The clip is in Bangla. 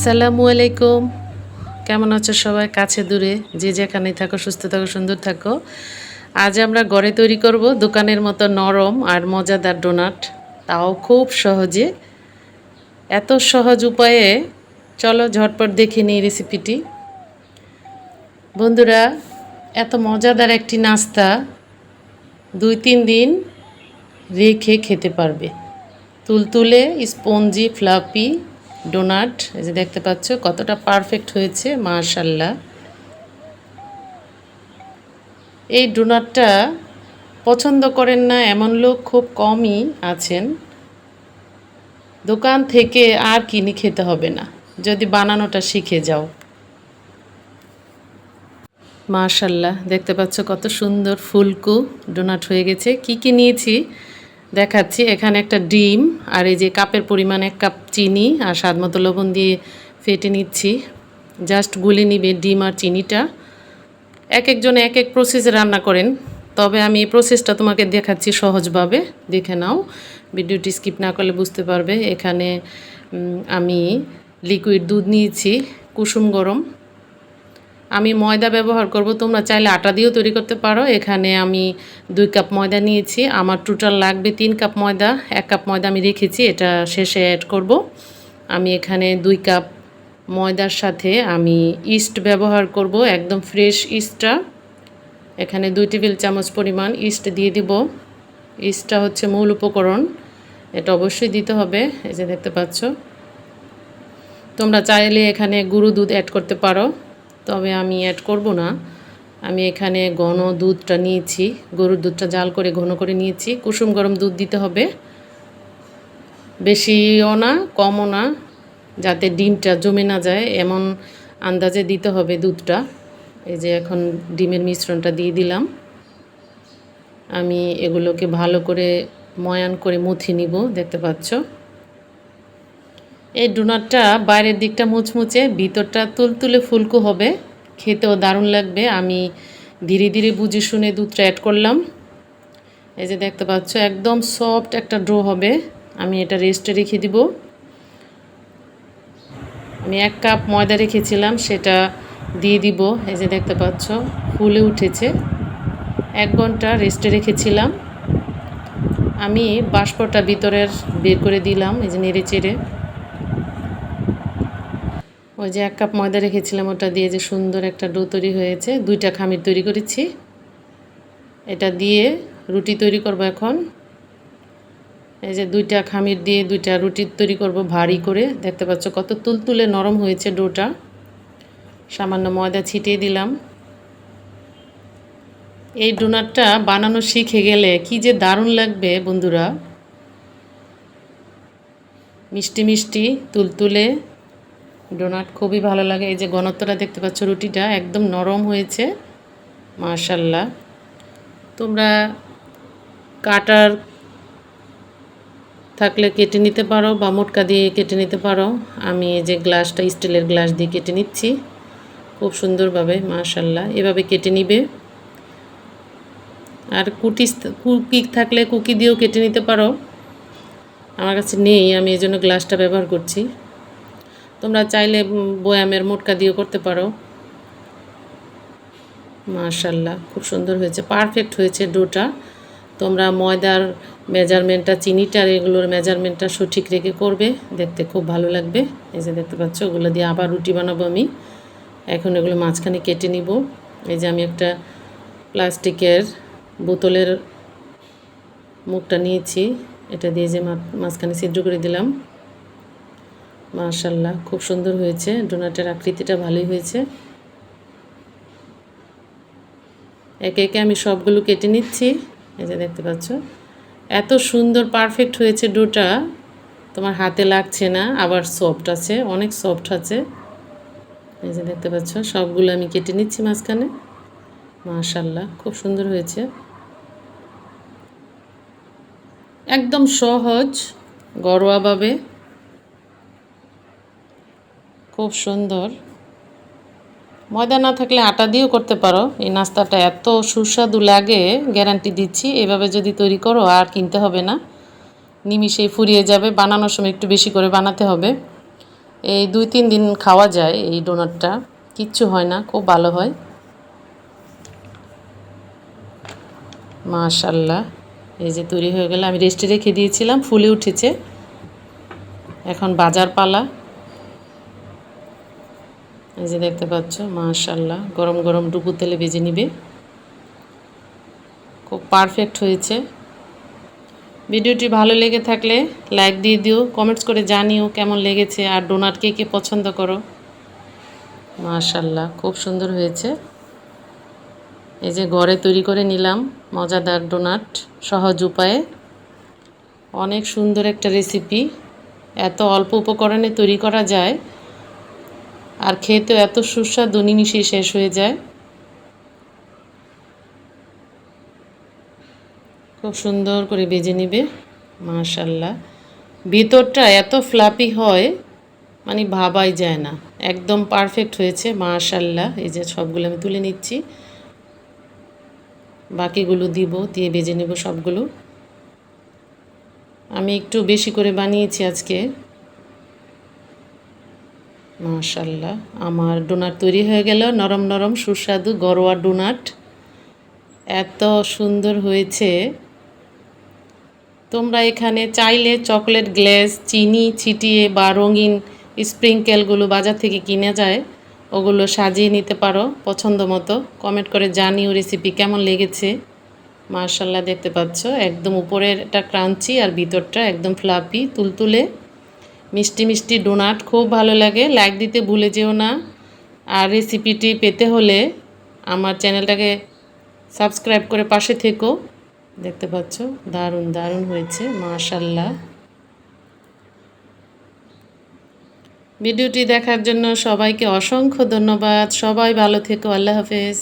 আসসালামু আলাইকুম। কেমন আছো সবাই? কাছে দূরে। যে যেখানেই থাকো, সুস্থ থাকো, সুন্দর থাকো। আজ আমরা ঘরে তৈরি করব দোকানের মতো নরম আর মজাদার ডোনাট। তাও খুব সহজে। এত সহজ উপায়ে। চলো ঝটপট দেখে নিই রেসিপিটি। বন্ধুরা, এত মজাদার একটি নাস্তা দুই তিন দিন রেখে খেতে পারবে। তুলতুলে, স্পঞ্জি, ফ্লাপি ডোনাট, এই যে দেখতে পাচ্ছ, কতটা পারফেক্ট হয়েছে মার্শাল্লাহ এই ডোনাটটা পছন্দ করেন না এমন লোক, খুব কমই আছেন। দোকান থেকে আর কিনে খেতে হবে না, যদি বানানোটা শিখে যাও। মার্শাল্লাহ দেখতে পাচ্ছ কত সুন্দর ফুলকু ডোনাট হয়ে গেছে। কি কি নিয়েছি? দেখাচ্ছি, এখানে একটা ডিম আর এই যে কাপের পরিমাণ এক কাপ চিনি আর স্বাদ মতো লবণ দিয়ে ফেটে নিচ্ছি। জাস্ট গুলে নিবে ডিম আর চিনিটা। এক একজন এক এক প্রসেসে রান্না করেন। তবে আমি এই প্রসেসটা তোমাকে দেখাচ্ছি সহজভাবে। দেখে নাও। ভিডিওটি স্কিপ না করলে বুঝতে পারবে। এখানে আমি লিকুইড দুধ নিয়েছি, কুসুম গরম। আমি ময়দা ব্যবহার করব। তোমরা চাইলে আটা দিয়েও তৈরি করতে পারো। এখানে আমি দুই কাপ ময়দা নিয়েছি। আমার টোটাল লাগবে তিন কাপ ময়দা। এক কাপ ময়দা আমি রেখেছি। এটা শেষে অ্যাড করব। আমি এখানে দুই কাপ ময়দার সাথে আমি ইস্ট ব্যবহার করব। একদম ফ্রেশ ইস্টটা এখানে দুই টেবিল চামচ পরিমাণ ইস্ট দিয়ে দিব। ইস্টটা হচ্ছে মূল উপকরণ। এটা অবশ্যই দিতে হবে। এই যে দেখতে পাচ্ছ। তোমরা চাইলে এখানে গুঁড়ো দুধ অ্যাড করতে পারো। তবে আমি অ্যাড করব না। আমি এখানে ঘন দুধটা নিয়েছি। গরুর দুধটা জাল করে ঘন করে নিয়েছি। কুসুম গরম দুধ দিতে হবে। বেশিও না, কমও না, যাতে ডিমটা জমে না যায়। এমন আন্দাজে দিতে হবে দুধটা। এই যে এখন ডিমের মিশ্রণটা দিয়ে দিলাম। আমি এগুলোকে ভালো করে ময়ান করে মুথি নিব, দেখতে পাচ্ছ? এই ডোনাটটা বাইরের দিকটা মুচমুচে ভিতরটা তুলতুলে ফুলকো হবে। খেতেও দারুণ লাগবে। আমি ধীরে ধীরে বুঝে শুনে দুধটা অ্যাড করলাম। এই যে দেখতে পাচ্ছ, একদম সফট একটা ড্রো হবে। আমি এটা রেস্টে রেখে দিব। আমি এক কাপ ময়দা রেখেছিলাম, সেটা দিয়ে দিব। এই যে দেখতে পাচ্ছ, ফুলে উঠেছে। এক ঘণ্টা রেস্টে রেখেছিলাম। আমি বাষ্পটা ভিতরের বের করে দিলাম, এই যে নেড়ে চেড়ে ওই যে এক কাপ ময়দা রেখেছিলাম, ওটা দিয়ে যে সুন্দর একটা ডো তৈরি হয়েছে। দুইটা খামির তৈরি করেছি। এটা দিয়ে রুটি তৈরি করব এখন। এই যে দুইটা খামির দিয়ে দুইটা রুটি তৈরি করব ভারী করে। দেখতে পাচ্ছ কত তুলতুলে নরম হয়েছে ডোটা। সামান্য ময়দা ছিটিয়ে দিলাম। এই ডোনাটটা বানানো শিখে গেলে কি যে দারুণ লাগবে বন্ধুরা। মিষ্টি মিষ্টি, তুলতুলে ডোনাট খুবই ভালো লাগে। এই যে ঘনত্বটা দেখতে পাচ্ছ, রুটিটা একদম নরম হয়েছে মার্শাল্লাহ তোমরা কাটার থাকলে কেটে নিতে পারো বা মোটকা দিয়ে কেটে নিতে পারো। আমি এই যে গ্লাসটা, স্টিলের গ্লাস দিয়ে কেটে নিচ্ছি। খুব সুন্দরভাবে মার্শাল্লাহ এভাবে কেটে নিবে। আর কুটি কুকি থাকলে কুকি দিয়েও কেটে নিতে পারো। আমার কাছে নেই, আমি এই জন্য গ্লাসটা ব্যবহার করছি। তোমরা চাইলে বয়ামের মোটকা দিয়েও করতে পারো। মার্শাল্লাহ খুব সুন্দর হয়েছে, পারফেক্ট হয়েছে ডোটা। তোমরা ময়দার মেজারমেন্টটা, চিনিটার এগুলোর মেজারমেন্টটা সঠিক রেখে করবে, দেখতে খুব ভালো লাগবে। এই যে দেখতে পাচ্ছ, ওগুলো দিয়ে আবার রুটি বানাবো আমি। এখন এগুলো মাঝখানে কেটে নিব। এই যে আমি একটা প্লাস্টিকের বোতলের মুখটা নিয়েছি। এটা দিয়ে যে মাঝখানে ছিদ্র করে দিলাম। মার্শাল্লাহ খুব সুন্দর হয়েছে। ডোনাটের আকৃতিটা ভালোই হয়েছে। একে একে আমি সবগুলো কেটে নিচ্ছি। এই যে দেখতে পাচ্ছ। এত সুন্দর পারফেক্ট হয়েছে ডোটা। তোমার হাতে লাগছে না, আবার সফট আছে, অনেক সফট আছে। এই যে দেখতে পাচ্ছ, সবগুলো আমি কেটে নিচ্ছি মাঝখানে। মার্শাল্লাহ খুব সুন্দর হয়েছে। একদম সহজ, ঘরোয়াভাবে। খুব সুন্দর। ময়দা না থাকলে আটা দিয়েও করতে পারো। এই নাস্তাটা এত সুস্বাদু লাগে, গ্যারান্টি দিচ্ছি। এভাবে যদি তৈরি করো, আর কিনতে হবে না। নিমিষেই ফুরিয়ে যাবে। বানানোর সময় একটু বেশি করে বানাতে হবে। এই দুই, তিন দিন খাওয়া যায় এই ডোনাটটা। কিচ্ছু হয় না, খুব ভালো হয়। মাশাল্লাহ। এই যে তৈরি হয়ে গেলে। আমি রেস্টে রেখে দিয়েছিলাম, ফুলে উঠেছে। এখন বাজার পালা এই যে দেখতে পাচ্ছ মাশাল্লাহ গরম গরম ডুবু তেলে ভেজে নিবে। খুব পারফেক্ট হয়েছে। ভিডিওটি ভালো লেগে থাকলে লাইক দিয়ে দিও কমেন্টস করে জানিও কেমন লেগেছে আর ডোনাট কে কে পছন্দ করো। মাশাল্লাহ খুব সুন্দর হয়েছে। এই যে ঘরে তৈরি করে নিলাম মজাদার ডোনাট সহজ উপায়ে। অনেক সুন্দর একটা রেসিপি এত অল্প উপকরণে তৈরি করা যায় আর খেতেও এত সুস্বাদু নিমিশেই শেষ হয়ে যায়। খুব সুন্দর করে বেজে নিবে, মাশাল্লাহ। ভিতরটা এত ফ্লাপি হয় মানে ভাবাই যায় না। একদম পারফেক্ট হয়েছে, মাশাল্লাহ। এই যে সবগুলো আমি তুলে নিচ্ছি। বাকিগুলো দিব, দিয়ে বেজে নেব সবগুলো। আমি একটু বেশি করে বানিয়েছি আজকে। মাশাল্লাহ আমার ডোনাট তৈরি হয়ে গেল, নরম নরম সুস্বাদু গরোয়া ডোনাট। এত সুন্দর হয়েছে। তোমরা এখানে চাইলে চকলেট গ্লেস, চিনি ছিটিয়ে বা রঙিন স্প্রিঙ্কেলগুলো বাজার থেকে কিনে যায়, ওগুলো সাজিয়ে নিতে পারো পছন্দ মতো। কমেন্ট করে জানিও রেসিপি কেমন লেগেছে। মার্শাল্লাহ দেখতে পাচ্ছ, একদম উপরেরটা ক্রাঞ্চি আর ভিতরটা একদম ফ্লাপি তুলতুলে। মিষ্টি মিষ্টি ডোনাট খুব ভালো লাগে। লাইক দিতে ভুলে যেও না। আর রেসিপিটি পেতে হলে আমার চ্যানেলটাকে সাবস্ক্রাইব করে পাশে থেকো। দেখতে পাচ্ছ? দারুণ দারুণ হয়েছে। মাশাল্লাহ ভিডিওটি দেখার জন্য সবাইকে অসংখ্য ধন্যবাদ। সবাই ভালো থেকো। আল্লাহ হাফেজ।